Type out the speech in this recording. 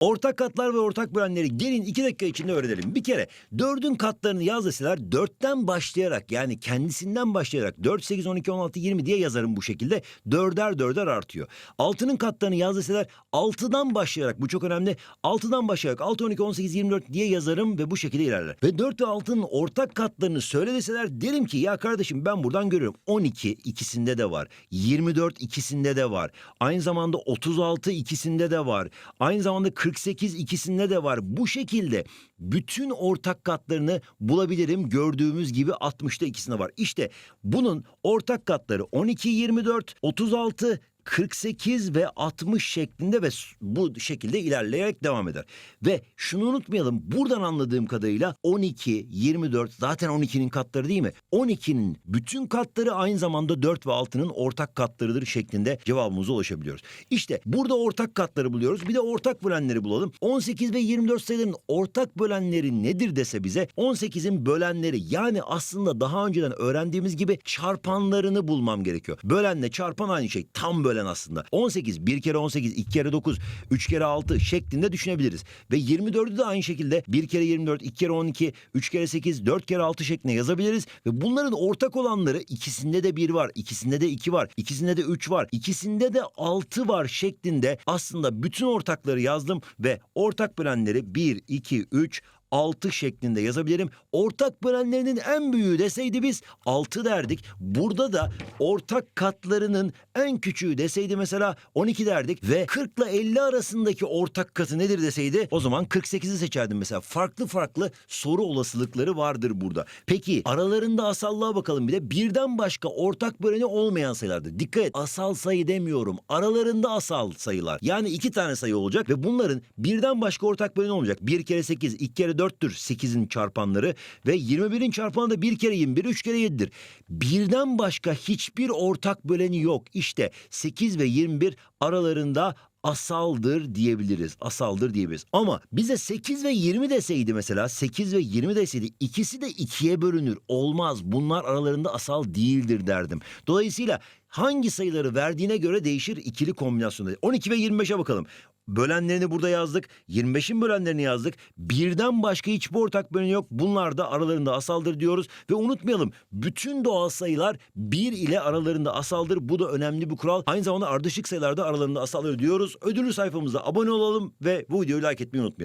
Ortak katlar ve ortak bölenleri gelin iki dakika içinde öğrenelim. Bir kere dördün katlarını yaz deseler dörtten başlayarak yani kendisinden başlayarak 4, 8, 12, 16, 20 diye yazarım bu şekilde. Dörder dörder artıyor. Altının katlarını yaz deseler altıdan başlayarak bu çok önemli. Altıdan başlayarak 6, 12, 18, 24 diye yazarım ve bu şekilde ilerler. Ve 4 ve 6'nın ortak katlarını söyle deseler derim ki ya kardeşim ben buradan görüyorum. 12 ikisinde de var. 24 ikisinde de var. Aynı zamanda 36 ikisinde de var. Aynı zamanda 48 ikisinde de var. Bu şekilde bütün ortak katlarını bulabilirim. Gördüğümüz gibi 60'ta ikisinde var. İşte bunun ortak katları 12, 24, 36, 48 ve 60 şeklinde ve bu şekilde ilerleyerek devam eder. Ve şunu unutmayalım buradan anladığım kadarıyla 12, 24 zaten 12'nin katları değil mi? 12'nin bütün katları aynı zamanda 4 ve 6'nın ortak katlarıdır şeklinde cevabımıza ulaşabiliyoruz. İşte burada ortak katları buluyoruz. Bir de ortak bölenleri bulalım. 18 ve 24 sayıların ortak bölenleri nedir dese bize 18'in bölenleri yani aslında daha önceden öğrendiğimiz gibi çarpanlarını bulmam gerekiyor. Bölenle çarpan aynı şey. Tam bölen aslında. 18 1 kere 18 2 kere 9 3 kere 6 şeklinde düşünebiliriz. Ve 24'ü de aynı şekilde 1 kere 24 2 kere 12 3 kere 8 4 kere 6 şeklinde yazabiliriz. Ve bunların ortak olanları ikisinde de 1 var, ikisinde de 2 var, ikisinde de 3 var, ikisinde de 6 var şeklinde aslında bütün ortakları yazdım ve ortak bölenleri 1 2 3 6 şeklinde yazabilirim. Ortak bölenlerinin en büyüğü deseydi biz 6 derdik. Burada da ortak katlarının en küçüğü deseydi mesela 12 derdik ve 40 ile 50 arasındaki ortak katı nedir deseydi o zaman 48'i seçerdim mesela. Farklı farklı soru olasılıkları vardır burada. Peki aralarında asallığa bakalım bir de birden başka ortak böleni olmayan sayılardır. Dikkat et asal sayı demiyorum. Aralarında asal sayılar. Yani iki tane sayı olacak ve bunların birden başka ortak böleni olmayacak. 1 kere 8, 2 kere 4'tür 8'in çarpanları ve 21'in çarpanı da 1 kere 21, 3 kere 7'dir. Birden başka hiçbir ortak böleni yok. İşte 8 ve 21 aralarında asaldır diyebiliriz. Asaldır diyebiliriz. Ama bize 8 ve 20 deseydi mesela 8 ve 20 deseydi ikisi de ikiye bölünür. Olmaz. Bunlar aralarında asal değildir derdim. Dolayısıyla hangi sayıları verdiğine göre değişir ikili kombinasyonda. 12 ve 25'e bakalım. Bölenlerini burada yazdık. 25'in bölenlerini yazdık. Birden başka hiçbir ortak böleni yok. Bunlar da aralarında asaldır diyoruz. Ve unutmayalım bütün doğal sayılar 1 ile aralarında asaldır. Bu da önemli bir kural. Aynı zamanda ardışık sayılar da aralarında asaldır diyoruz. Ödüllü sayfamıza abone olalım ve bu videoyu like etmeyi unutmayalım.